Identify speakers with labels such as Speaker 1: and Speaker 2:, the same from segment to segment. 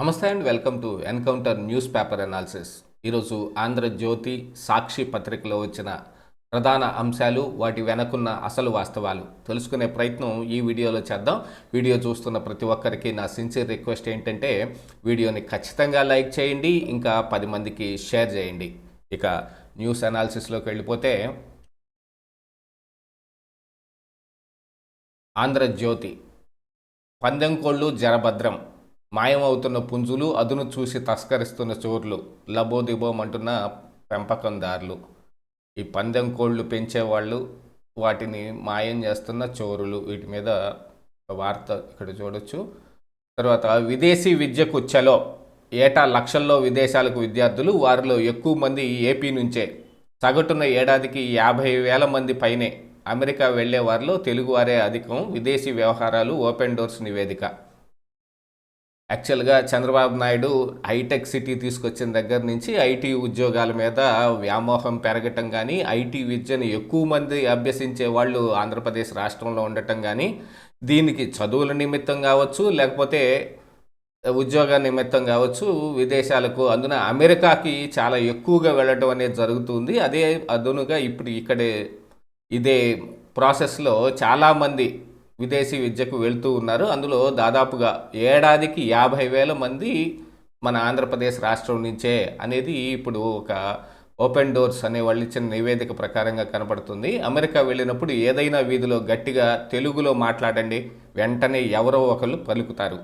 Speaker 1: నమస్తే and welcome to encounter news paper analysis. ఈరోజు ఆంధ్రజ్యోతి సాక్షి పత్రికలో వచ్చిన ప్రధాన అంశాలు వాటి వెనకున్న అసలు వాస్తవాలు. తెలుసుకునే ప్రయత్నం ఈ వీడియోలో చేద్దాం. వీడియో చూస్తున్న ప్రతి ఒక్కరికి నా సిన్సియర్ రిక్వెస్ట్ ఏంటంటే వీడియోని ఖచ్చితంగా లైక్ చేయండి ఇంకా పది మందికి షేర్ చేయండి. ఇక న్యూస్ అనాలిసిస్లోకి వెళ్ళిపోతే ఆంధ్రజ్యోతి పందెం కోళ్ళు జరభద్రం. మాయమవుతున్న పుంజులు అదును చూసి తస్కరిస్తున్న చోర్లు. లబోదిబోమంటున్న పెంపకందారులు. ఈ పందెం కోళ్ళు పెంచేవాళ్ళు వాటిని మాయం చేస్తున్న చోరులు. వీటి మీద వార్త ఇక్కడ చూడొచ్చు. తర్వాత విదేశీ విద్యకు చలో. ఏటా లక్షల్లో విదేశాలకు విద్యార్థులు వారిలో ఎక్కువ మంది ఏపీ నుంచే. సగటున ఏడాదికి యాభై వేల మంది పైనే. అమెరికా వెళ్ళే వారిలో తెలుగువారే అధికం. విదేశీ వ్యవహారాలు ఓపెన్ డోర్స్ నివేదిక. యాక్చువల్గా చంద్రబాబు నాయుడు హైటెక్ సిటీ తీసుకొచ్చిన దగ్గర నుంచి ఐటీ ఉద్యోగాల మీద వ్యామోహం పెరగటం కానీ ఐటీ విద్యను ఎక్కువ మంది అభ్యసించే వాళ్ళు ఆంధ్రప్రదేశ్ రాష్ట్రంలో ఉండటం కానీ దీనికి చదువుల నిమిత్తం కావచ్చు లేకపోతే ఉద్యోగ నిమిత్తం కావచ్చు విదేశాలకు అందున అమెరికాకి చాలా ఎక్కువగా వెళ్ళటం అనేది జరుగుతుంది. అదే అదునుగా ఇప్పుడు ఇక్కడే ఇదే ప్రాసెస్లో చాలామంది విదేశీ విద్యకు వెళ్తూ ఉన్నారు. అందులో దాదాపుగా ఏడాదికి యాభై వేల మంది మన ఆంధ్రప్రదేశ్ రాష్ట్రం నుంచే అనేది ఇప్పుడు ఒక ఓపెన్ డోర్స్ అనే వాళ్ళు ఇచ్చిన నివేదిక ప్రకారంగా కనపడుతుంది. అమెరికా వెళ్ళినప్పుడు ఏదైనా వీధిలో గట్టిగా తెలుగులో మాట్లాడండి వెంటనే ఎవరో ఒకరు పలుకుతారు.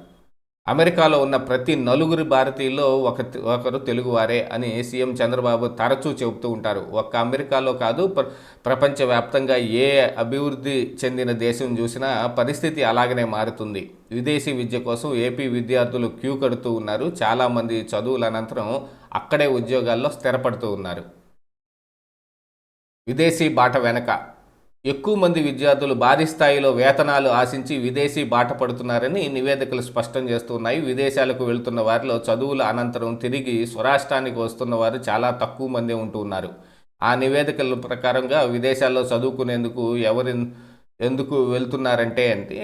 Speaker 1: అమెరికాలో ఉన్న ప్రతి నలుగురు భారతీయుల్లో ఒక ఒకరు తెలుగువారే అని సీఎం చంద్రబాబు తరచూ చెబుతూ ఉంటారు. ఒక్క అమెరికాలో కాదు ప్ర ప్రపంచవ్యాప్తంగా ఏ అభివృద్ధి చెందిన దేశం చూసినా పరిస్థితి అలాగనే మారుతుంది. విదేశీ విద్య కోసం ఏపీ విద్యార్థులు క్యూ కడుతూ ఉన్నారు. చాలామంది చదువుల అనంతరం అక్కడే ఉద్యోగాల్లో స్థిరపడుతూ ఉన్నారు. విదేశీ బాట వెనక ఎక్కువ మంది విద్యార్థులు భారీ స్థాయిలో వేతనాలు ఆశించి విదేశీ బాట పడుతున్నారని నివేదికలు స్పష్టం చేస్తున్నాయి. విదేశాలకు వెళ్తున్న వారిలో చదువుల అనంతరం తిరిగి స్వరాష్ట్రానికి వస్తున్న వారు చాలా తక్కువ మంది ఉంటున్నారు ఆ నివేదికల ప్రకారంగా విదేశాల్లో చదువుకునేందుకు ఎవరి ఎందుకు వెళ్తున్నారంటే అంటే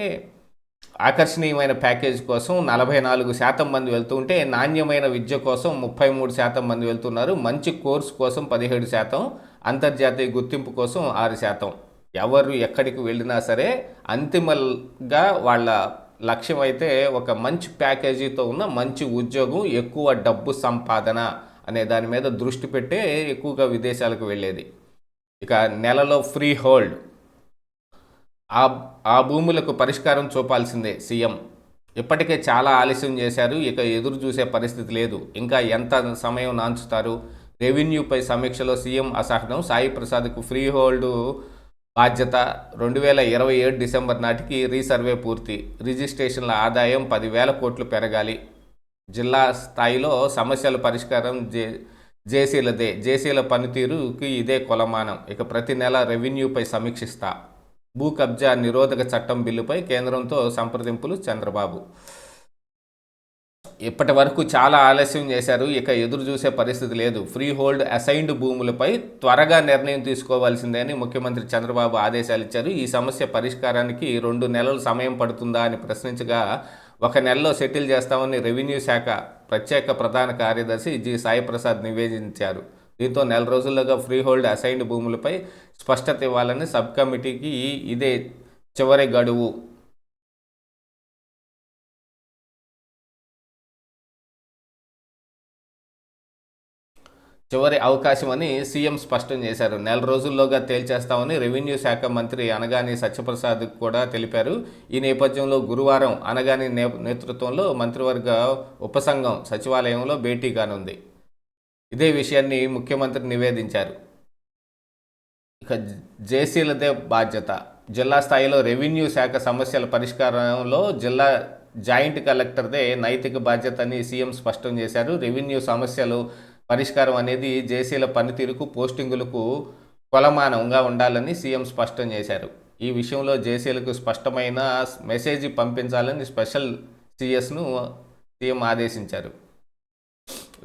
Speaker 1: ఆకర్షణీయమైన ప్యాకేజ్ కోసం నలభై నాలుగు శాతం మంది వెళ్తుంటే నాణ్యమైన విద్య కోసం ముప్పై మూడు శాతం మంది వెళ్తున్నారు. మంచి కోర్సు కోసం పదిహేడు శాతం అంతర్జాతీయ గుర్తింపు కోసం ఆరు శాతం. ఎవరు ఎక్కడికి వెళ్ళినా సరే అంతిమంగా వాళ్ళ లక్ష్యం అయితే ఒక మంచి ప్యాకేజీతో ఉన్న మంచి ఉద్యోగం ఎక్కువ డబ్బు సంపాదన అనే దాని మీద దృష్టి పెట్టే ఎక్కువగా విదేశాలకు వెళ్ళేది. ఇక నెలలో ఫ్రీ హోల్డ్. ఆ ఆ భూములకు పరిష్కారం చూపాల్సిందే సీఎం. ఇప్పటికే చాలా ఆలస్యం చేశారు ఇక ఎదురు చూసే పరిస్థితి లేదు. ఇంకా ఎంత సమయం నాంచుతారు? రెవెన్యూపై సమీక్షలో సీఎం అసహనం సాయి ప్రసాద్కు ఫ్రీ హోల్డ్ బాధ్యత రెండు వేల ఇరవై ఏడు డిసెంబర్ నాటికి రీసర్వే పూర్తి. రిజిస్ట్రేషన్ల ఆదాయం పదివేల కోట్లు పెరగాలి. జిల్లా స్థాయిలో సమస్యల పరిష్కారం జే జేసీలదే. జేసీల పనితీరుకి ఇదే కొలమానం. ఇక ప్రతి నెల రెవెన్యూపై సమీక్షిస్తా. భూ కబ్జా నిరోధక చట్టం బిల్లుపై కేంద్రంతో సంప్రదింపులు చంద్రబాబు. ఇప్పటి వరకు చాలా ఆలస్యం చేశారు. ఇక ఎదురు చూసే పరిస్థితి లేదు. ఫ్రీ హోల్డ్ అసైన్డ్ భూములపై త్వరగా నిర్ణయం తీసుకోవాల్సిందే అని ముఖ్యమంత్రి చంద్రబాబు ఆదేశాలు ఇచ్చారు. ఈ సమస్య పరిష్కారానికి రెండు నెలలు సమయం పడుతుందా అని ప్రశ్నించగా ఒక నెలలో సెటిల్ చేస్తామని రెవెన్యూ శాఖ ప్రత్యేక ప్రధాన కార్యదర్శి జి. సాయిప్రసాద్ నివేదించారు. దీంతో నెల రోజుల్లోగా ఫ్రీ హోల్డ్ అసైన్డ్ భూములపై స్పష్టత ఇవ్వాలని సబ్ కమిటీకి ఇదే చివరి గడువు. చివరి అవకాశం అని సీఎం స్పష్టం చేశారు. నెల రోజుల్లోగా తేల్చేస్తామని రెవెన్యూ శాఖ మంత్రి అనగాని సత్యప్రసాద్ కూడా తెలిపారు. ఈ నేపథ్యంలో గురువారం అనగాని నేతృత్వంలో మంత్రివర్గ ఉపసంఘం సచివాలయంలో భేటీ కానుంది. ఇదే విషయాన్ని ముఖ్యమంత్రి నివేదించారు. ఇక జేసీలదే బాధ్యత. జిల్లా స్థాయిలో రెవెన్యూ శాఖ సమస్యల పరిష్కారంలో జిల్లా జాయింట్ కలెక్టర్దే నైతిక బాధ్యత అని సీఎం స్పష్టం చేశారు. రెవెన్యూ సమస్యలు పరిష్కారం అనేది జేసీల పనితీరుకు పోస్టింగులకు కొలమానంగా ఉండాలని సీఎం స్పష్టం చేశారు. ఈ విషయంలో జేసీలకు స్పష్టమైన మెసేజ్ పంపించాలని స్పెషల్ సిఎస్ను సీఎం ఆదేశించారు.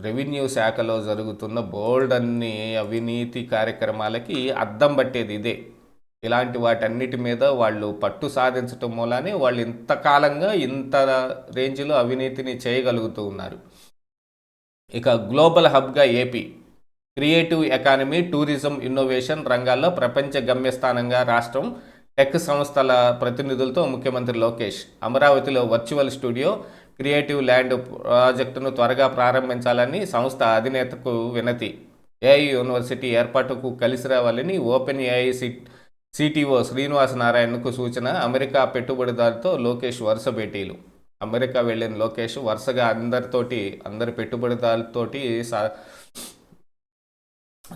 Speaker 1: రెవెన్యూ శాఖలో జరుగుతున్న బోల్డ్ అన్ని అవినీతి కార్యక్రమాలకి అద్దం పట్టేది ఇదే. ఇలాంటి వాటన్నిటి మీద వాళ్ళు పట్టు సాధించటం మూలానే వాళ్ళు ఇంతకాలంగా ఇంత రేంజ్లో అవినీతిని చేయగలుగుతూ ఉన్నారు. ఇక గ్లోబల్ హబ్గా AP. Creative economy tourism innovation రంగాల్లో ప్రపంచ గమ్యస్థానంగా రాష్ట్రం టెక్ సంస్థల ప్రతినిధులతో ముఖ్యమంత్రి లోకేష్. అమరావతిలో వర్చువల్ స్టూడియో క్రియేటివ్ ల్యాండ్ ప్రాజెక్టును త్వరగా ప్రారంభించాలని సంస్థ అధినేతకు వినతి. ఏఐ యూనివర్సిటీ ఏర్పాటుకు కలిసి రావాలని ఓపెన్ ఏఐ సిటిఓ శ్రీనివాస నారాయణకు సూచన అమెరికా పెట్టుబడిదారుతో లోకేష్ వరుస భేటీలు. అమెరికా వెళ్ళిన లోకేష్ వరుసగా అందరితోటి అందరి పెట్టుబడిదారులతోటి సా-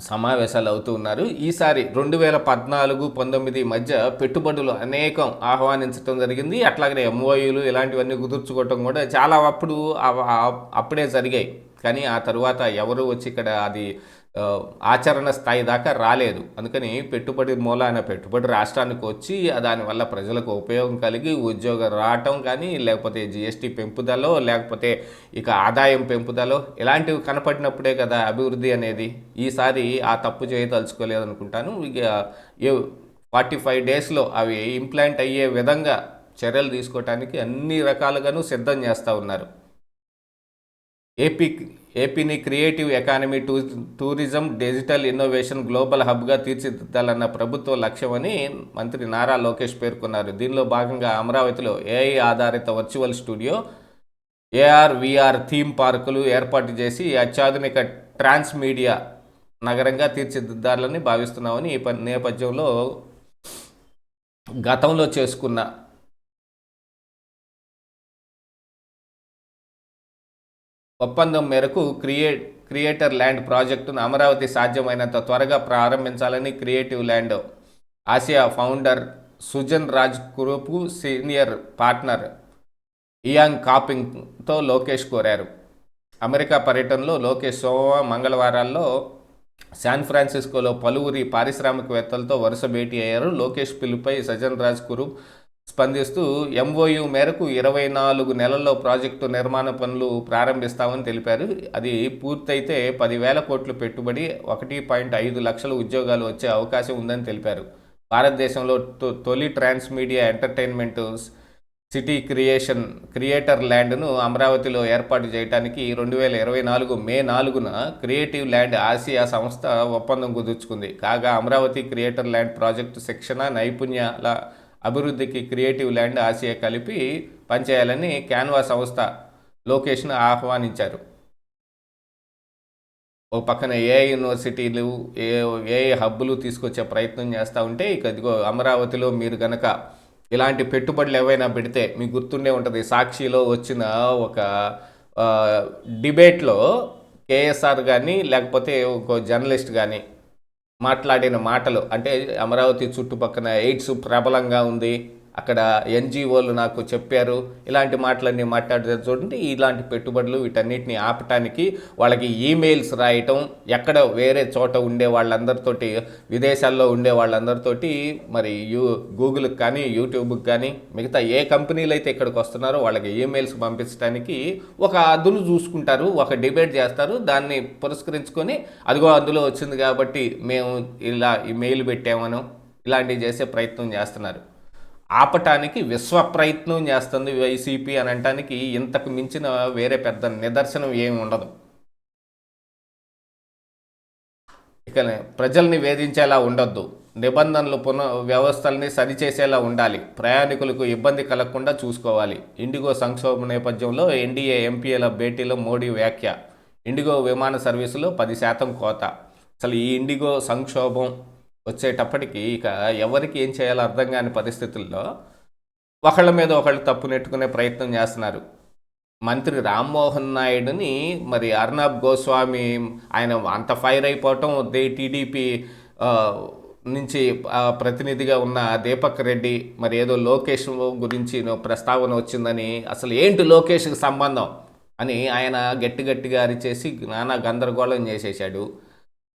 Speaker 1: సమావేశాలు అవుతూ ఉన్నారు. ఈసారి రెండు వేల పద్నాలుగు పంతొమ్మిది మధ్య పెట్టుబడులు అనేకం ఆహ్వానించడం జరిగింది. అట్లాగనే ఎంఓయూలు ఇలాంటివన్నీ కుదుర్చుకోవటం కూడా చాలా అప్పుడు అప్పుడే జరిగాయి. కానీ ఆ తర్వాత ఎవరు వచ్చి ఇక్కడ అది ఆచరణ స్థాయి దాకా రాలేదు. అందుకని పెట్టుబడి మూలాన పెట్టుబడి రాష్ట్రానికి వచ్చి దానివల్ల ప్రజలకు ఉపయోగం కలిగి ఉద్యోగం రావటం కానీ లేకపోతే జిఎస్టీ పెంపుదలో లేకపోతే ఇక ఆదాయం పెంపుదలో ఇలాంటివి కనపడినప్పుడే కదా అభివృద్ధి అనేది. ఈసారి ఆ తప్పు చేయదలుచుకోలేదు అనుకుంటాను ఇక ఫార్టీ ఫైవ్ డేస్లో అవి ఇంప్లాంట్ అయ్యే విధంగా చర్యలు తీసుకోవటానికి అన్ని రకాలుగాను సిద్ధం చేస్తూ ఉన్నారు. ఏపీ ఏపీని creative economy to tourism digital innovation global హబ్గా తీర్చిదిద్దాలన్న ప్రభుత్వ లక్ష్యమని మంత్రి నారా లోకేష్ పేర్కొన్నారు. దీనిలో భాగంగా అమరావతిలో ఏఐ ఆధారిత virtual studio AR VR theme పార్కులు ఏర్పాటు చేసి అత్యాధునిక ట్రాన్స్ మీడియా నగరంగా తీర్చిదిద్దాలని భావిస్తున్నామని ఈ ప- నేపథ్యంలో గతంలో చేసుకున్న ఒప్పందం మేరకు క్రియేట్ క్రియేటర్ ల్యాండ్ ప్రాజెక్టును అమరావతి సాధ్యమైనంత త్వరగా ప్రారంభించాలని creative land Asia founder Sujan Raj Kuruppu senior partner ఇయాంగ్ కాపింగ్తో లోకేష్ కోరారు. అమెరికా పర్యటనలో లోకేష్ సోమ మంగళవారాల్లో శాన్ ఫ్రాన్సిస్కోలో పలువురి పారిశ్రామికవేత్తలతో వరుస భేటీ అయ్యారు. లోకేష్ పిలుపై సజన్ రాజ్ కురుప్ స్పందిస్తూ ఎంఓయు మేరకు ఇరవై నాలుగు నెలల్లో ప్రాజెక్టు నిర్మాణ పనులు ప్రారంభిస్తామని తెలిపారు. అది పూర్తయితే పదివేల కోట్లు పెట్టుబడి ఒకటి పాయింట్ ఐదు లక్షల ఉద్యోగాలు వచ్చే అవకాశం ఉందని తెలిపారు. భారతదేశంలో తొ- తొలి trans media entertainment city creation creator ల్యాండ్ను అమరావతిలో ఏర్పాటు చేయడానికి రెండు వేల ఇరవై నాలుగు మే నాలుగున క్రియేటివ్ ల్యాండ్ ఆసియా సంస్థ ఒప్పందం కుదుర్చుకుంది. కాగా అమరావతి క్రియేటర్ ల్యాండ్ ప్రాజెక్టు శిక్షణ నైపుణ్యాల అభివృద్ధికి క్రియేటివ్ ల్యాండ్ ఆసియా కలిపి పనిచేయాలని క్యాన్వా సంస్థ లోకేష్ను ఆహ్వానించారు. ఓ పక్కన ఏ యూనివర్సిటీలు ఏ ఏ హబ్బులు తీసుకొచ్చే ప్రయత్నం చేస్తూ ఉంటే ఇక ఇదిగో అమరావతిలో మీరు గనక ఇలాంటి పెట్టుబడులు ఏవైనా పెడితే మీకు గుర్తుండే ఉంటుంది. సాక్షిలో వచ్చిన ఒక డిబేట్లో కేఎస్ఆర్ కానీ లేకపోతే ఒక జర్నలిస్ట్ కానీ మాట్లాడిన మాటలు. అంటే అమరావతి చుట్టుపక్కన ఎయిడ్స్ ప్రబలంగా ఉంది. అక్కడ ఎన్జిఓలు నాకు చెప్పారు ఇలాంటి మాటలన్నీ మాట్లాడితే చూడండి ఇలాంటి పెట్టుబడులు వీటన్నిటిని ఆపటానికి వాళ్ళకి ఈమెయిల్స్ రాయటం ఎక్కడ వేరే చోట ఉండే వాళ్ళందరితోటి విదేశాల్లో ఉండే వాళ్ళందరితోటి మరి యూ గూగుల్కి కానీ యూట్యూబ్కి కానీ మిగతా ఏ కంపెనీలు అయితే ఇక్కడికి వస్తున్నారో వాళ్ళకి ఈమెయిల్స్ పంపించడానికి ఒక అదును చూసుకుంటారు ఒక డిబేట్ చేస్తారు దాన్ని పురస్కరించుకొని అదిగో అందులో వచ్చింది కాబట్టి మేము ఇలా ఈ మెయిల్ పెట్టామను ఇలాంటివి చేసే ప్రయత్నం చేస్తున్నారు. ఆపటానికి విశ్వ ప్రయత్నం చేస్తుంది వైసీపీ అని అనటానికి ఇంతకు మించిన వేరే పెద్ద నిదర్శనం ఏమి ఉండదు. ఇక ప్రజల్ని వేధించేలా ఉండొద్దు. నిబంధనలు పున వ్యవస్థల్ని సరిచేసేలా ఉండాలి. ప్రయాణికులకు ఇబ్బంది కలగకుండా చూసుకోవాలి. ఇండిగో సంక్షోభ నేపథ్యంలో ఎన్డీఏ ఎంపీల భేటీలో మోడీ వ్యాఖ్య. ఇండిగో విమాన సర్వీసులో పది శాతం కోత. అసలు ఈ ఇండిగో సంక్షోభం వచ్చేటప్పటికి ఇక ఎవరికి ఏం చేయాలో అర్థం కాని పరిస్థితుల్లో ఒకళ్ళ మీద ఒకళ్ళు తప్పు నెట్టుకునే ప్రయత్నం చేస్తున్నారు. మంత్రి రామ్మోహన్ నాయుడుని మరి అర్నబ్ గోస్వామి ఆయన అంత ఫైర్ అయిపోవటం దే టీడీపీ నుంచి ప్రతినిధిగా ఉన్న దీపక్ రెడ్డి మరి ఏదో లోకేష్ గురించి నో ప్రస్తావన వచ్చిందని అసలు ఏంటి లోకేష్కి సంబంధం అని ఆయన గట్టి గట్టిగా అరిచేసి నానా గందరగోళం చేసేసాడు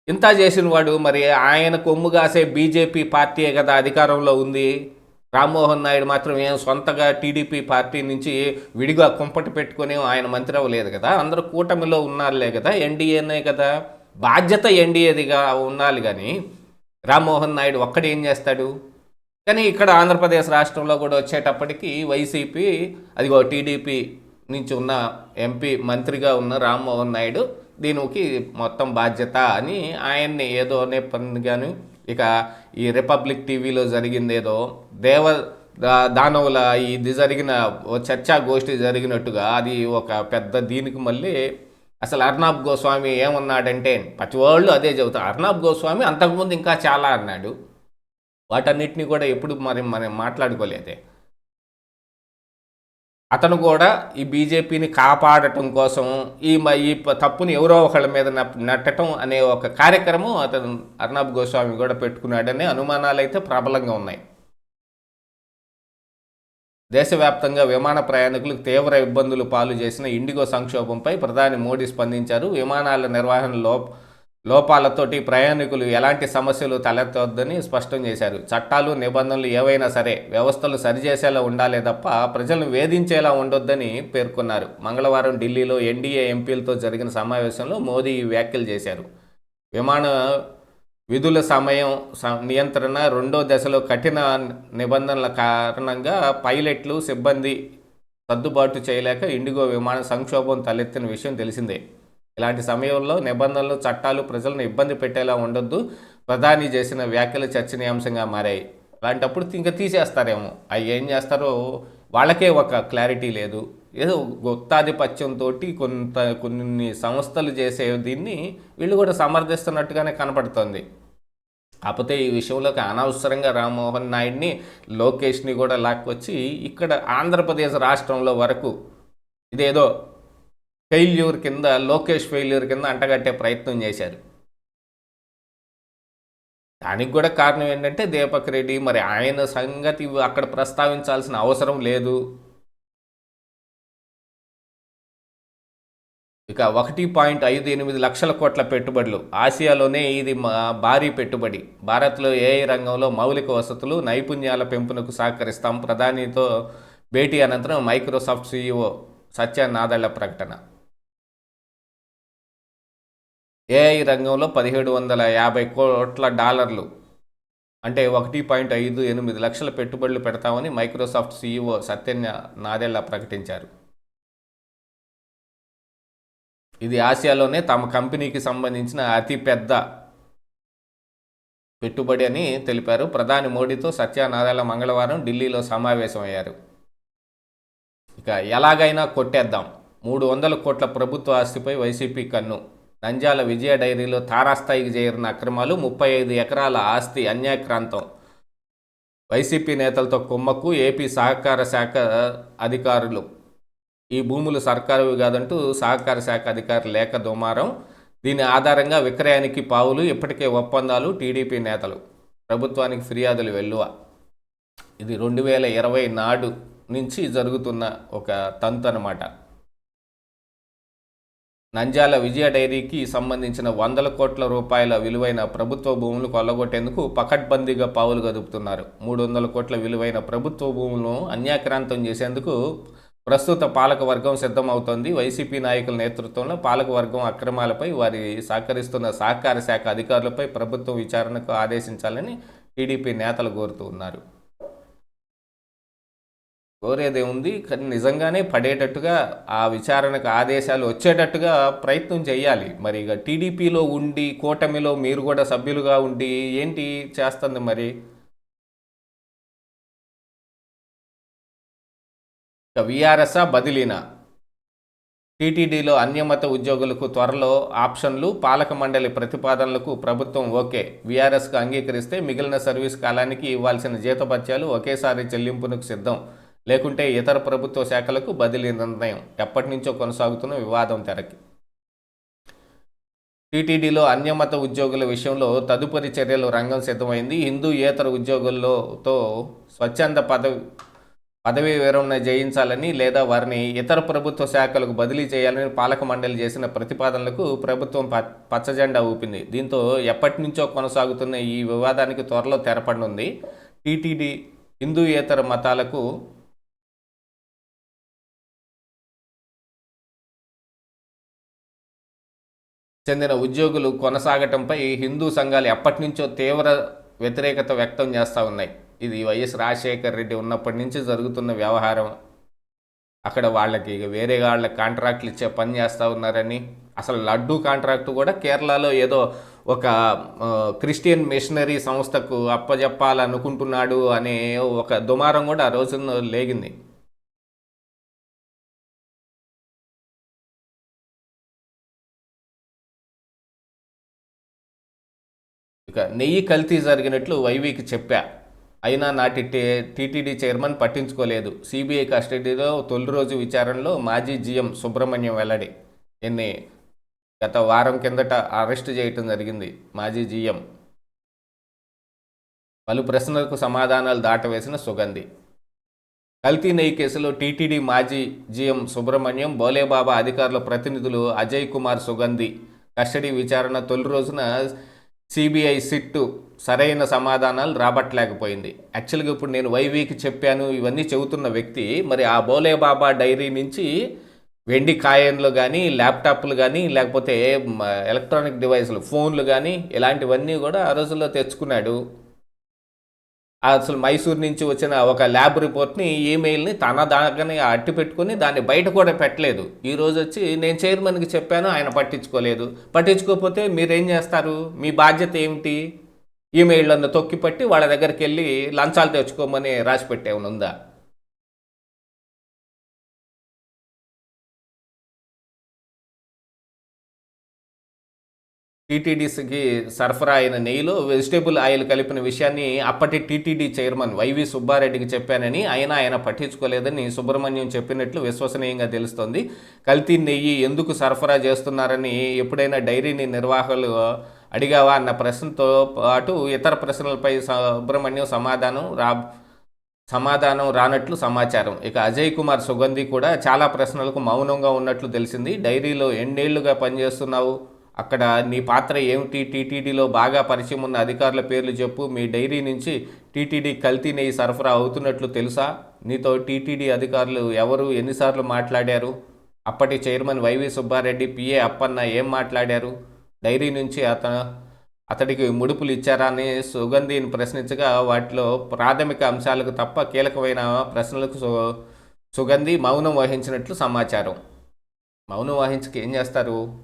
Speaker 1: ఇంత చేసిన వాడు మరి ఆయన కొమ్ము కాసే బీజేపీ పార్టీయే కదా అధికారంలో ఉంది. రామ్మోహన్ నాయుడు మాత్రం ఏం సొంతగా టీడీపీ పార్టీ నుంచి విడిగా కుంపటి పెట్టుకొని ఆయన మంత్రి అవ్వలేదు కదా. అందరూ కూటమిలో ఉన్నారులే కదా. ఎన్డీఏనే కదా. బాధ్యత ఎన్డీఏదిగా ఉండాలి కానీ రామ్మోహన్ నాయుడు ఒక్కడు ఏం చేస్తాడు? కానీ ఇక్కడ ఆంధ్రప్రదేశ్ రాష్ట్రంలో కూడా వచ్చేటప్పటికి వైసీపీ అదిగో టీడీపీ నుంచి ఉన్న ఎంపీ మంత్రిగా ఉన్న రామ్మోహన్ నాయుడు దీనికి మొత్తం బాధ్యత అని ఆయన్ని ఏదో కానీ ఇక ఈ రిపబ్లిక్ టీవీలో జరిగింది ఏదో దేవ దానవుల ఇది జరిగిన ఓ చర్చా గోష్ఠి జరిగినట్టుగా అది ఒక పెద్ద దీనికి మళ్ళీ అసలు అర్నాబ్ గోస్వామి ఏమన్నాడంటే ప్రతి వాళ్ళు అదే చెబుతారు అర్నాబ్ గోస్వామి అంతకుముందు ఇంకా చాలా అన్నాడు. వాటన్నిటిని కూడా ఎప్పుడు మరి మనం మాట్లాడుకోలేదే. అతను కూడా ఈ బీజేపీని కాపాడటం కోసం ఈ మ- ఈ ప- తప్పుని ఎవరో ఒకళ్ళ మీద నప్- నెట్టడం అనే ఒక కార్యక్రమం అతను అర్ణబ్ గోస్వామి కూడా పెట్టుకున్నాడనే అనుమానాలు అయితే ప్రబలంగా ఉన్నాయి. దేశవ్యాప్తంగా విమాన ప్రయాణికులకు తీవ్ర ఇబ్బందులు పాలు చేసిన ఇండిగో సంక్షోభంపై ప్రధాని మోడీ స్పందించారు. విమానాల నిర్వహణ లోప్ లోపాలతోటి ప్రయాణికులు ఎలాంటి సమస్యలు తలెత్తవద్దని స్పష్టం చేశారు. చట్టాలు నిబంధనలు ఏవైనా సరే వ్యవస్థలు సరిచేసేలా ఉండాలే తప్ప ప్రజలను వేధించేలా ఉండొద్దని పేర్కొన్నారు. మంగళవారం ఢిల్లీలో ఎన్డీఏ ఎంపీలతో జరిగిన సమావేశంలో మోదీ వ్యాఖ్యలు చేశారు. విమాన విధుల సమయం స- నియంత్రణ రెండో దశలో కఠిన నిబంధనల కారణంగా పైలట్లు సిబ్బంది సర్దుబాటు చేయలేక ఇండిగో విమాన సంక్షోభం తలెత్తిన విషయం తెలిసిందే. ఇలాంటి సమయంలో నిబంధనలు చట్టాలు ప్రజలను ఇబ్బంది పెట్టేలా ఉండొద్దు. ప్రధాని చేసిన వ్యాఖ్యలు చర్చనీయాంశంగా మారాయి. అలాంటప్పుడు ఇంకా తీసేస్తారేమో. అవి ఏం చేస్తారో వాళ్ళకే ఒక క్లారిటీ లేదు. ఏదో గుత్తాధిపత్యంతో కొంత కొన్ని సంస్థలు చేసే దీన్ని వీళ్ళు కూడా సమర్థిస్తున్నట్టుగానే కనపడుతోంది. కాకపోతే ఈ విషయంలోకి అనవసరంగా రామ్మోహన్ నాయుడిని లోకేష్ని కూడా లాక్కొచ్చి ఇక్కడ ఆంధ్రప్రదేశ్ రాష్ట్రంలో వరకు ఇదేదో ఫెయిల్యూర్ కింద లోకేష్ ఫెయిల్యూర్ కింద అంటగట్టే ప్రయత్నం చేశారు. దానికి కూడా కారణం ఏంటంటే దీపక్ రెడ్డి మరి ఆయన సంగతి అక్కడ ప్రస్తావించాల్సిన అవసరం లేదు. ఇక ఒకటి పాయింట్ ఐదు ఎనిమిది లక్షల కోట్ల పెట్టుబడులు. ఆసియాలోనే ఇది భారీ పెట్టుబడి. భారత్లో ఏఐ రంగంలో మౌలిక వసతులు నైపుణ్యాల పెంపునకు సహకరిస్తాం. ప్రధానితో భేటీ అనంతరం మైక్రోసాఫ్ట్ సీఈఓ సత్య నాదళ్ళ ప్రకటన. ఏఐ రంగంలో పదిహేడు వందల యాభై కోట్ల డాలర్లు. అంటే ఒకటి పాయింట్ ఐదు ఎనిమిది లక్షల పెట్టుబడులు పెడతామని మైక్రోసాఫ్ట్ సీఈఓ సత్యన్య నాదెల్లా ప్రకటించారు. ఇది ఆసియాలోనే తమ కంపెనీకి సంబంధించిన అతిపెద్ద పెట్టుబడి అని తెలిపారు. ప్రధాని మోడీతో సత్యనారాయణ మంగళవారం ఢిల్లీలో సమావేశమయ్యారు. ఇక ఎలాగైనా కొట్టేద్దాం. మూడు వందల కోట్ల ప్రభుత్వ ఆస్తిపై వైసీపీ కన్ను. నంజాల విజయ డైరీలో తారాస్థాయికి చేరిన అక్రమాలు ముప్పై ఐదు ఎకరాల ఆస్తి అన్యాక్రాంతం. వైసీపీ నేతలతో కుమ్మక్కు ఏపీ సహకార శాఖ అధికారులు. ఈ భూములు సర్కారువి కాదంటూ సహకార శాఖ అధికారులు లేఖ దుమారం. దీని ఆధారంగా విక్రయానికి పావులు ఇప్పటికే ఒప్పందాలు టీడీపీ నేతలు. ప్రభుత్వానికి ఫిర్యాదులు వెల్లువ. ఇది రెండు వేల ఇరవై నాడు నుంచి జరుగుతున్న ఒక తంతు అనమాట నంద్యాల విజయ డైరీకి సంబంధించిన వందల కోట్ల రూపాయల విలువైన ప్రభుత్వ భూములు కొల్లగొట్టేందుకు పకడ్బందీగా పావులు గదుపుతున్నారు. మూడు వందల కోట్ల విలువైన ప్రభుత్వ భూములను అన్యాక్రాంతం చేసేందుకు ప్రస్తుత పాలకవర్గం సిద్ధమవుతోంది. వైసీపీ నాయకుల నేతృత్వంలో పాలకవర్గం అక్రమాలపై వారి సహకరిస్తున్న సహకార శాఖ అధికారులపై ప్రభుత్వం విచారణకు ఆదేశించాలని టీడీపీ నేతలు కోరుతూ ఉన్నారు. కోరేదే ఉంది కానీ నిజంగానే పడేటట్టుగా ఆ విచారణకు ఆదేశాలు వచ్చేటట్టుగా ప్రయత్నం చేయాలి. మరి ఇక టీడీపీలో ఉండి కూటమిలో మీరు కూడా సభ్యులుగా ఉండి ఏంటి చేస్తుంది మరి? ఇక విఆర్ఎస్ఆ బదిలీనా? టీటీడీలో అన్యమత ఉద్యోగులకు త్వరలో ఆప్షన్లు పాలక మండలి ప్రతిపాదనలకు ప్రభుత్వం ఓకే. వీఆర్ఎస్కు అంగీకరిస్తే మిగిలిన సర్వీస్ కాలానికి ఇవ్వాల్సిన జీతభత్యాలు ఒకేసారి చెల్లింపునకు సిద్ధం. లేకుంటే ఇతర ప్రభుత్వ శాఖలకు బదిలీ నిర్ణయం ఎప్పటి నుంచో కొనసాగుతున్న వివాదం తెరకి టీటీడీలో అన్యమత ఉద్యోగుల విషయంలో తదుపరి చర్యలు రంగం సిద్ధమైంది. హిందూ ఏతర ఉద్యోగులతో స్వచ్ఛంద పదవి పదవీ విరమణ జయించాలని లేదా వారిని ఇతర ప్రభుత్వ శాఖలకు బదిలీ చేయాలని పాలక మండలి చేసిన ప్రతిపాదనలకు ప్రభుత్వం పచ్చజెండా ఊపింది. దీంతో ఎప్పటి నుంచో కొనసాగుతున్న ఈ వివాదానికి త్వరలో తెరపడనుంది. టీటీడీ హిందూయేతర మతాలకు చెందిన ఉద్యోగులు కొనసాగటంపై హిందూ సంఘాలు ఎప్పటి నుంచో తీవ్ర వ్యతిరేకత వ్యక్తం చేస్తూ ఉన్నాయి. ఇది వైఎస్ రాజశేఖర్ రెడ్డి ఉన్నప్పటి నుంచి జరుగుతున్న వ్యవహారం. అక్కడ వాళ్ళకి ఇక వేరే వాళ్ళకి కాంట్రాక్ట్లు ఇచ్చే పని చేస్తూ ఉన్నారని అసలు లడ్డూ కాంట్రాక్ట్ కూడా కేరళలో ఏదో ఒక క్రిస్టియన్ మిషనరీ సంస్థకు అప్పజెప్పాలనుకుంటున్నాడు అనే ఒక దుమారం కూడా ఆ రోజున లేగింది. ఇక నెయ్యి కల్తీ జరిగినట్లు వైవీకి చెప్పా. అయినా నాటి టీటీడీ చైర్మన్ పట్టించుకోలేదు. సిబిఐ కస్టడీలో తొలి రోజు విచారణలో మాజీ జీఎం సుబ్రహ్మణ్యం వెల్లడి. ఎన్ని గత వారం కిందట అరెస్ట్ చేయటం జరిగింది మాజీ జీఎం. పలు ప్రశ్నలకు సమాధానాలు దాటవేసిన సుగంధి. కల్తీ నెయ్యి కేసులో టీటీడీ మాజీ జీఎం సుబ్రహ్మణ్యం బోలేబాబా అధికారుల ప్రతినిధులు అజయ్ కుమార్ సుగంధి కస్టడీ విచారణ తొలి రోజున సిబిఐ సిట్టు సరైన సమాధానాలు రాబట్టలేకపోయింది. యాక్చువల్గా ఇప్పుడు నేను వైవీకి చెప్పాను ఇవన్నీ చెబుతున్న వ్యక్తి మరి ఆ బోలేబాబా డైరీ నుంచి వెండి కాయిన్లు కానీ ల్యాప్టాప్లు కానీ లేకపోతే ఎలక్ట్రానిక్ డివైస్లు ఫోన్లు కానీ ఇలాంటివన్నీ కూడా ఆ రోజుల్లో తెచ్చుకున్నాడు. అసలు మైసూర్ నుంచి వచ్చిన ఒక ల్యాబ్ రిపోర్ట్ని ఈమెయిల్ని తన దాకానే అట్టి పెట్టుకుని దాన్ని బయట కూడా పెట్టలేదు. ఈరోజు వచ్చి నేను చైర్మన్కి చెప్పాను ఆయన పట్టించుకోలేదు. పట్టించుకోకపోతే మీరేం చేస్తారు? మీ బాధ్యత ఏమిటి? ఈమెయిల్ తొక్కి పట్టి వాళ్ళ దగ్గరికి వెళ్ళి లంచాలు తెచ్చుకోమని రాసి పెట్టేమని ఉందా? టీటీడీసీకి సరఫరా అయిన నెయ్యిలో వెజిటేబుల్ ఆయిల్ కలిపిన విషయాన్ని అప్పటి టీటీడీ చైర్మన్ వైవి సుబ్బారెడ్డికి చెప్పానని అయినా ఆయన పట్టించుకోలేదని సుబ్రహ్మణ్యం చెప్పినట్లు విశ్వసనీయంగా తెలుస్తోంది. కల్తీ నెయ్యి ఎందుకు సరఫరా చేస్తున్నారని ఎప్పుడైనా డైరీని నిర్వాహకులు అడిగావా అన్న ప్రశ్నతో పాటు ఇతర ప్రశ్నలపై సుబ్రహ్మణ్యం సమాధానం రా సమాధానం రానట్లు సమాచారం. ఇక అజయ్ కుమార్ సుగంధి కూడా చాలా ప్రశ్నలకు మౌనంగా ఉన్నట్లు తెలిసింది. డైరీలో ఎన్నేళ్ళుగా పనిచేస్తున్నావు? అక్కడ నీ పాత్ర ఏమిటి? టీటీడీలో బాగా పరిచయం ఉన్న అధికారుల పేర్లు చెప్పు. మీ డైరీ నుంచి టీటీడీ కల్తీ నెయ్యి సరఫరా అవుతున్నట్లు తెలుసా? నీతో టీటీడీ అధికారులు ఎవరు? ఎన్నిసార్లు మాట్లాడారు? అప్పటి chairman YV Subba Reddy PA Appanna ఏం మాట్లాడారు? డైరీ నుంచి అతను అతడికి ముడుపులు ఇచ్చారా అని సుగంధిని ప్రశ్నించగా వాటిలో ప్రాథమిక అంశాలకు తప్ప కీలకమైన ప్రశ్నలకు సు సుగంధి మౌనం వహించినట్లు సమాచారం. మౌనం వహించక ఏం చేస్తారు?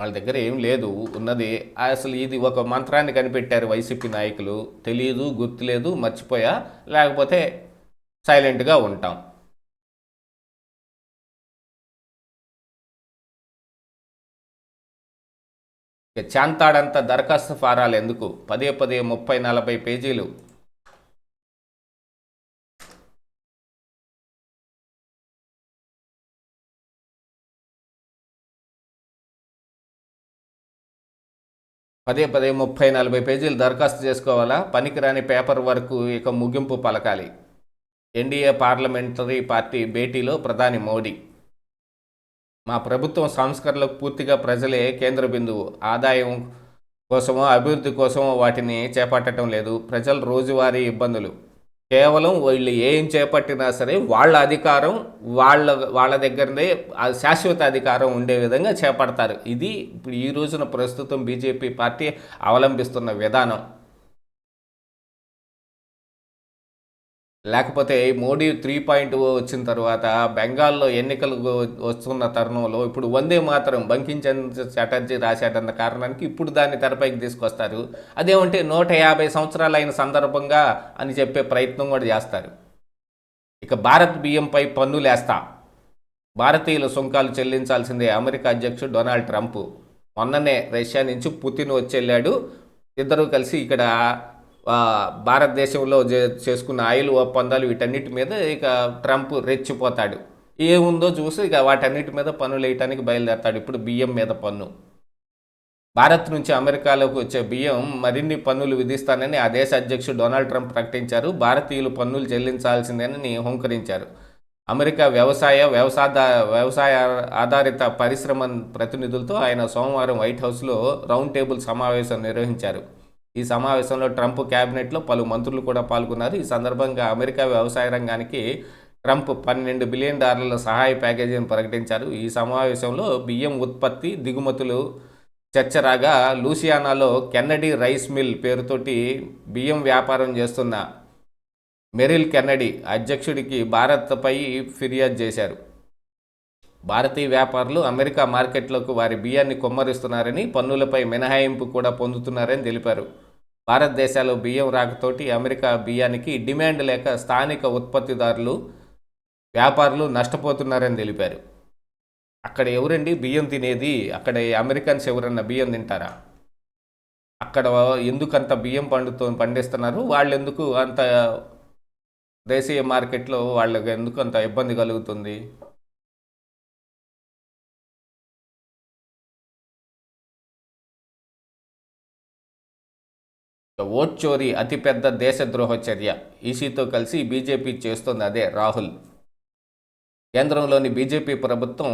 Speaker 1: వాళ్ళ దగ్గర ఏం లేదు. ఉన్నది అసలు ఇది ఒక మంత్రాన్ని కనిపెట్టారు వైసీపీ నాయకులు. తెలియదు గుర్తులేదు మర్చిపోయా. లేకపోతే సైలెంట్గా ఉంటాం. చాంతాడంత దరఖాస్తు ఫారాలు ఎందుకు? పదే పదే ముప్పై నలభై పేజీలు పదే పదే ముప్పై నలభై పేజీలు దరఖాస్తు చేసుకోవాలా? పనికిరాని పేపర్ వరకు ఇక ముగింపు పలకాలి. ఎన్డీఏ పార్లమెంటరీ పార్టీ భేటీలో ప్రధాని మోడీ. మా ప్రభుత్వం సంస్కరణలకు పూర్తిగా ప్రజలే కేంద్ర బిందువు. ఆదాయం కోసమో అభివృద్ధి కోసమో వాటిని చేపట్టడం లేదు. ప్రజల రోజువారీ ఇబ్బందులు. కేవలం వీళ్ళు ఏం చేపట్టినా సరే వాళ్ళ అధికారం వాళ్ళ వాళ్ళ దగ్గరనే శాశ్వత అధికారం ఉండే విధంగా చేపడతారు. ఇది ఇప్పుడు ఈ రోజున ప్రస్తుతం బీజేపీ పార్టీ అవలంబిస్తున్న విధానం. లేకపోతే మోడీ త్రీ పాయింట్ వచ్చిన తర్వాత బెంగాల్లో ఎన్నికలు వస్తున్న తరుణంలో ఇప్పుడు వందే మాత్రం బంకించంద్ర చటర్జీ రాశాడన్న కారణానికి ఇప్పుడు దాన్ని తెరపైకి తీసుకొస్తారు. అదేమంటే నూట యాభై సంవత్సరాలైన సందర్భంగా అని చెప్పే ప్రయత్నం కూడా చేస్తారు. ఇక భారత్ బియ్యంపై పన్నులేస్తా భారతీయుల సుంకాలు చెల్లించాల్సిందే అమెరికా అధ్యక్షుడు డొనాల్డ్ ట్రంప్. మొన్ననే రష్యా నుంచి పుతిన్ వచ్చి ఇద్దరూ కలిసి ఇక్కడ భారతదేశంలో చే- చేసుకున్న ఆయిల్ ఒప్పందాలు వీటన్నిటి మీద ఇక ట్రంప్ రెచ్చిపోతాడు. ఏముందో చూసి ఇక వాటన్నిటి మీద పన్నులు వేయటానికి బయలుదేరతాడు. ఇప్పుడు బియ్యం మీద పన్ను. భారత్ నుంచి అమెరికాలోకి వచ్చే బియ్యం మరిన్ని పన్నులు విధిస్తానని ఆ దేశ అధ్యక్షుడు డొనాల్డ్ ట్రంప్ ప్రకటించారు. భారతీయులు పన్నులు చెల్లించాల్సిందేనని హుంకరించారు. అమెరికా వ్యవసాయ వ్యవసాయ వ్యవసాయ ఆధారిత పరిశ్రమ ప్రతినిధులతో ఆయన సోమవారం వైట్ హౌస్లో రౌండ్ టేబుల్ సమావేశం నిర్వహించారు. ఈ సమావేశంలో ట్రంప్ క్యాబినెట్లో పలు మంత్రులు కూడా పాల్గొన్నారు. ఈ సందర్భంగా అమెరికా వ్యవసాయ రంగానికి ట్రంప్ పన్నెండు బిలియన్ డాలర్ల సహాయ ప్యాకేజీని ప్రకటించారు. ఈ సమావేశంలో బియ్యం ఉత్పత్తి దిగుమతులు చర్చ రాగా లూసియానాలో కెన్నడీ రైస్ మిల్ పేరుతోటి బియ్యం వ్యాపారం చేస్తున్న మెరిల్ కెన్నడీ అధ్యక్షుడికి భారత్పై ఫిర్యాదు చేశారు. భారతీయ వ్యాపారులు అమెరికా మార్కెట్లకు వారి బియ్యాన్ని కొమ్మరిస్తున్నారని పన్నులపై మినహాయింపు కూడా పొందుతున్నారని తెలిపారు. భారతదేశాలు బియ్యం రాకతోటి అమెరికా బియ్యానికి డిమాండ్ లేక స్థానిక ఉత్పత్తిదారులు వ్యాపారులు నష్టపోతున్నారని తెలిపారు. అక్కడ ఎవరండి? బియ్యం తినేది? అక్కడ అమెరికన్స్ ఎవరన్నా బియ్యం తింటారా? అక్కడ ఎందుకంత బియ్యం పండుతో పండిస్తున్నారు? వాళ్ళు ఎందుకు అంత దేశీయ మార్కెట్లో వాళ్ళకి ఎందుకు అంత ఇబ్బంది కలుగుతుంది? ఓట్ చోరీ అతిపెద్ద దేశద్రోహ చర్య ఈసీతో కలిసి బీజేపీ చేస్తుంది అదే రాహుల్ కేంద్రంలోని బీజేపీ ప్రభుత్వం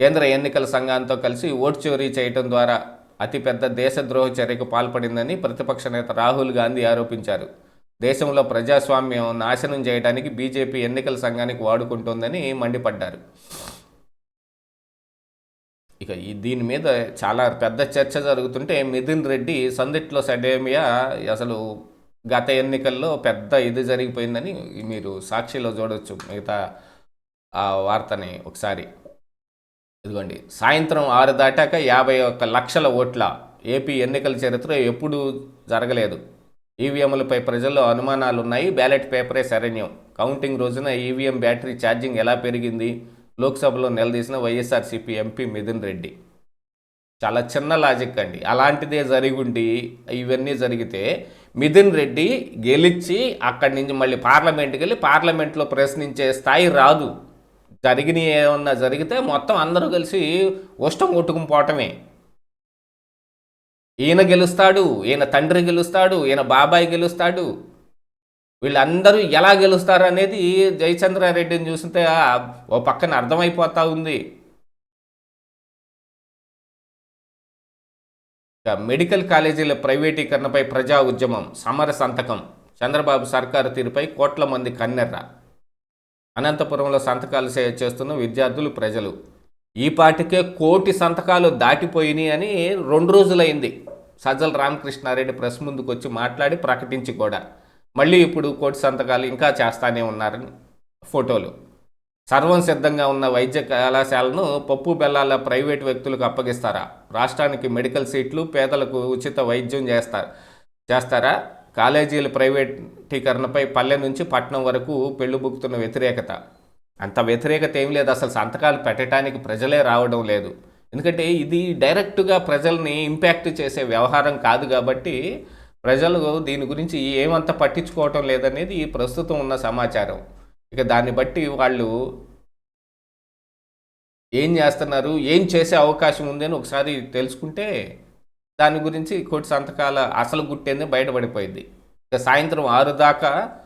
Speaker 1: కేంద్ర ఎన్నికల సంఘంతో కలిసి ఓట్ చోరీ చేయటం ద్వారా అతిపెద్ద దేశద్రోహ చర్యకు పాల్పడిందని ప్రతిపక్ష నేత రాహుల్ గాంధీ ఆరోపించారు. దేశంలో ప్రజాస్వామ్యం నాశనం చేయడానికి బీజేపీ ఎన్నికల సంఘానికి వాడుకుంటోందని మండిపడ్డారు. ఇక ఈ దీని మీద చాలా పెద్ద చర్చ జరుగుతుంటే మిథున్ రెడ్డి సందిట్లో సడేమియా అసలు గత ఎన్నికల్లో పెద్ద ఇది జరిగిపోయిందని మీరు సాక్షిలో చూడొచ్చు మిగతా ఆ వార్తని ఒకసారి. ఇదిగోండి సాయంత్రం ఆరు దాటాక యాభై ఒక్క లక్షల ఓట్ల ఏపీ ఎన్నికల చరిత్ర ఎప్పుడూ జరగలేదు. ఈవీఎంలపై ప్రజల్లో అనుమానాలు ఉన్నాయి బ్యాలెట్ పేపరే శరణ్యం. కౌంటింగ్ రోజున ఈవీఎం బ్యాటరీ ఛార్జింగ్ ఎలా పెరిగింది? లోక్సభలో నిలదీసిన వైఎస్ఆర్సీపీ ఎంపీ మిథున్ రెడ్డి. చాలా చిన్న లాజిక్ అండి. అలాంటిదే జరిగుండి ఇవన్నీ జరిగితే మిథున్ రెడ్డి గెలిచి అక్కడి నుంచి మళ్ళీ పార్లమెంట్కి వెళ్ళి పార్లమెంట్లో ప్రశ్నించే స్థాయి రాదు. జరిగిన ఏమన్నా జరిగితే మొత్తం అందరూ కలిసి ఉష్టం కొట్టుకుని పోవటమే. ఈయన గెలుస్తాడు ఈయన తండ్రి గెలుస్తాడు ఈయన బాబాయ్ గెలుస్తాడు. వీళ్ళందరూ ఎలా గెలుస్తారు అనేది జయచంద్రారెడ్డిని చూస్తే ఓ పక్కన అర్థమైపోతా ఉంది. మెడికల్ కాలేజీల ప్రైవేటీకరణపై ప్రజా ఉద్యమం సమర సంతకం. చంద్రబాబు సర్కారు తీరుపై కోట్ల మంది కన్నెర్ర. అనంతపురంలో సంతకాలు చేస్తున్న విద్యార్థులు ప్రజలు. ఈ పాటికే కోటి సంతకాలు దాటిపోయినాయి అని రెండు రోజులైంది. సజ్జల రామకృష్ణారెడ్డి ప్రెస్ ముందుకు వచ్చి మాట్లాడి ప్రకటించి కూడా. మళ్ళీ ఇప్పుడు కోటి సంతకాలు ఇంకా చేస్తానే ఉన్నారని ఫోటోలు. సర్వం సిద్ధంగా ఉన్న వైద్య కళాశాలను పప్పు బెల్లాల ప్రైవేట్ వ్యక్తులకు అప్పగిస్తారా? రాష్ట్రానికి మెడికల్ సీట్లు పేదలకు ఉచిత వైద్యం చేస్తారు చేస్తారా? కాలేజీల ప్రైవేటీకరణపై పల్లె నుంచి పట్నం వరకు పెళ్ళిబుక్కుతున్న వ్యతిరేకత. అంత వ్యతిరేకత ఏం లేదు. అసలు సంతకాలు పెట్టడానికి ప్రజలే రావడం లేదు. ఎందుకంటే ఇది డైరెక్ట్గా ప్రజల్ని ఇంపాక్ట్ చేసే వ్యవహారం కాదు కాబట్టి ప్రజలు దీని గురించి ఏమంత పట్టించుకోవటం లేదనేది ప్రస్తుతం ఉన్న సమాచారం. ఇక దాన్ని బట్టి వాళ్ళు ఏం చేస్తున్నారు ఏం చేసే అవకాశం ఉందని ఒకసారి తెలుసుకుంటే దాని గురించి కోటి సంతకాల అసలు గుట్టేంది బయటపడిపోయింది. ఇక సాయంత్రం ఆరు దాకా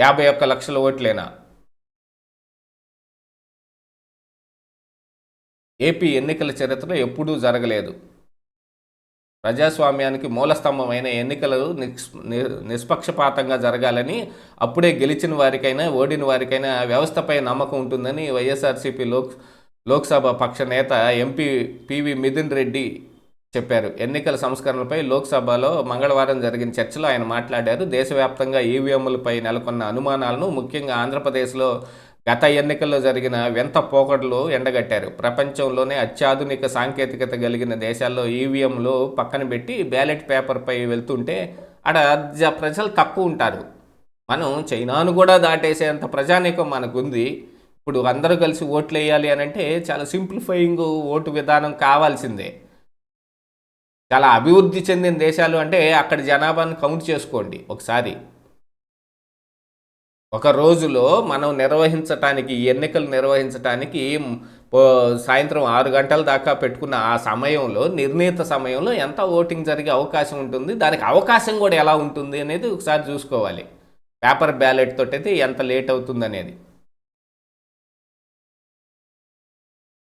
Speaker 1: యాభై ఒక్క లక్షల ఓట్లేనా? ఏపీ ఎన్నికల చరిత్ర ఎప్పుడూ జరగలేదు. ప్రజాస్వామ్యానికి మూలస్తంభమైన ఎన్నికలు నిష్పక్షపాతంగా జరగాలని అప్పుడే గెలిచిన వారికైనా ఓడిన వారికైనా వ్యవస్థపై నమ్మకం ఉంటుందని వైఎస్ఆర్సీపీ లోక్ లోక్సభ పక్ష నేత ఎంపీ పివి మిథున్ రెడ్డి చెప్పారు. ఎన్నికల సంస్కరణలపై లోక్సభలో మంగళవారం జరిగిన చర్చలో ఆయన మాట్లాడారు. దేశవ్యాప్తంగా ఈవీఎంలపై నెలకొన్న అనుమానాలను ముఖ్యంగా ఆంధ్రప్రదేశ్లో గత ఎన్నికల్లో జరిగిన వింత పోకడలు ఎండగట్టారు. ప్రపంచంలోనే అత్యాధునిక సాంకేతికత కలిగిన దేశాల్లో ఈవీఎంలు పక్కన పెట్టి బ్యాలెట్ పేపర్పై వెళ్తుంటే ఆడ ప్రజలు తక్కువ ఉంటారు. మనం చైనాను కూడా దాటేసేంత ప్రజానీకం మనకుంది. ఇప్పుడు అందరూ కలిసి ఓట్లు వేయాలి అని అంటే చాలా సింప్లిఫైయింగ్ ఓటు విధానం కావాల్సిందే. చాలా అభివృద్ధి చెందిన దేశాలు అంటే అక్కడ జనాభాను కౌంట్ చేసుకోండి ఒకసారి. ఒక రోజులో మనం నిర్వహించటానికి ఎన్నికలు నిర్వహించటానికి సాయంత్రం ఆరు గంటల దాకా పెట్టుకున్న ఆ సమయంలో నిర్ణీత సమయంలో ఎంత ఓటింగ్ జరిగే అవకాశం ఉంటుంది దానికి అవకాశం కూడా ఎలా ఉంటుంది అనేది ఒకసారి చూసుకోవాలి. పేపర్ బ్యాలెట్ తోటైతే ఎంత లేట్ అవుతుంది అనేది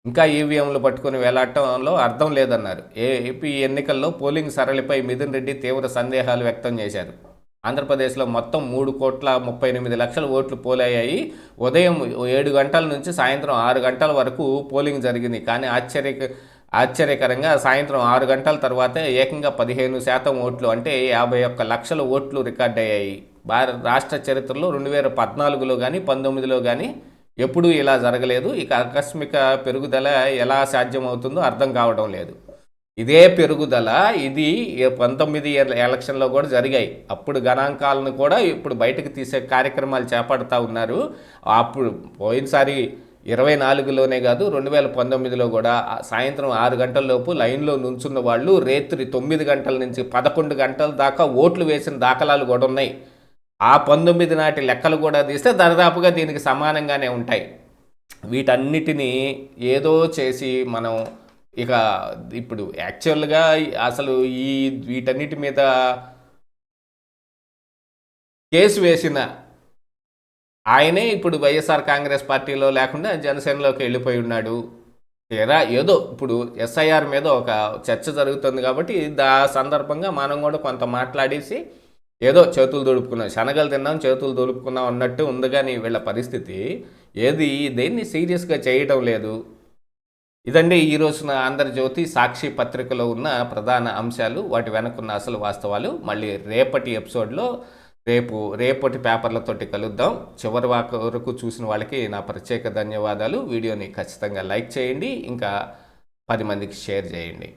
Speaker 1: ఇంకా ఈవీఎంలు పట్టుకుని వేలాటంలో అర్థం లేదన్నారు. ఏపీ ఎన్నికల్లో పోలింగ్ సరళిపై మిథున్ రెడ్డి తీవ్ర సందేహాలు వ్యక్తం చేశారు. ఆంధ్రప్రదేశ్లో మొత్తం మూడు కోట్ల ముప్పై ఎనిమిది లక్షల ఓట్లు పోలయ్యాయి. ఉదయం ఏడు గంటల నుంచి సాయంత్రం ఆరు గంటల వరకు పోలింగ్ జరిగింది. కానీ ఆశ్చర్య ఆశ్చర్యకరంగా సాయంత్రం ఆరు గంటల తర్వాతే ఏకంగా పదిహేను శాతం ఓట్లు అంటే యాభై ఒక్క లక్షల ఓట్లు రికార్డ్ అయ్యాయి. భారత రాష్ట్ర చరిత్రలో రెండు వేల పద్నాలుగులో కానీ పంతొమ్మిదిలో కానీ ఎప్పుడూ ఇలా జరగలేదు. ఇక ఆకస్మిక పెరుగుదల ఎలా సాధ్యమవుతుందో అర్థం కావడం లేదు. ఇదే పెరుగుదల ఇది పంతొమ్మిది ఎలక్షన్లో కూడా జరిగాయి. అప్పుడు గణాంకాలను కూడా ఇప్పుడు బయటకు తీసే కార్యక్రమాలు చేపడతా ఉన్నారు. అప్పుడు పోయినసారి ఇరవై నాలుగులోనే కాదు రెండు వేల పంతొమ్మిదిలో కూడా సాయంత్రం ఆరు గంటల లోపు లైన్లో నుంచున్న వాళ్ళు రేత్రి తొమ్మిది గంటల నుంచి పదకొండు గంటల దాకా ఓట్లు వేసిన దాఖలాలు కూడా ఉన్నాయి. ఆ పంతొమ్మిది నాటి లెక్కలు కూడా తీస్తే దరిదాపుగా దీనికి సమానంగానే ఉంటాయి. వీటన్నిటినీ ఏదో చేసి మనం ఇక ఇప్పుడు యాక్చువల్గా అసలు ఈ వీటన్నిటి మీద కేసు వేసిన ఆయనే ఇప్పుడు వైఎస్ఆర్ కాంగ్రెస్ పార్టీలో లేకుండా జనసేనలోకి వెళ్ళిపోయి ఉన్నాడు. తీరా ఏదో ఇప్పుడు ఎస్ఐఆర్ మీద ఒక చర్చ జరుగుతుంది కాబట్టి దా సందర్భంగా మనం కూడా కొంత మాట్లాడేసి ఏదో చేతులు దొడుపుకున్నాం శనగలు తిన్నాం చేతులు దొడుపుకున్నాం అన్నట్టు ఉంది కానీ వీళ్ళ పరిస్థితి ఏది? దేన్ని సీరియస్గా చేయటం లేదు. ఇదండి ఈ రోజున ఆంధ్రజ్యోతి సాక్షి పత్రికలో ఉన్న ప్రధాన అంశాలు. వాటి వెనకున్న అసలు వాస్తవాలు మళ్ళీ రేపటి ఎపిసోడ్లో రేపు రేపటి పేపర్లతోటి కలుద్దాం. చివరి వరకు చూసిన వాళ్ళకి నా ప్రత్యేక ధన్యవాదాలు. వీడియోని ఖచ్చితంగా లైక్ చేయండి. ఇంకా పది మందికి షేర్ చేయండి.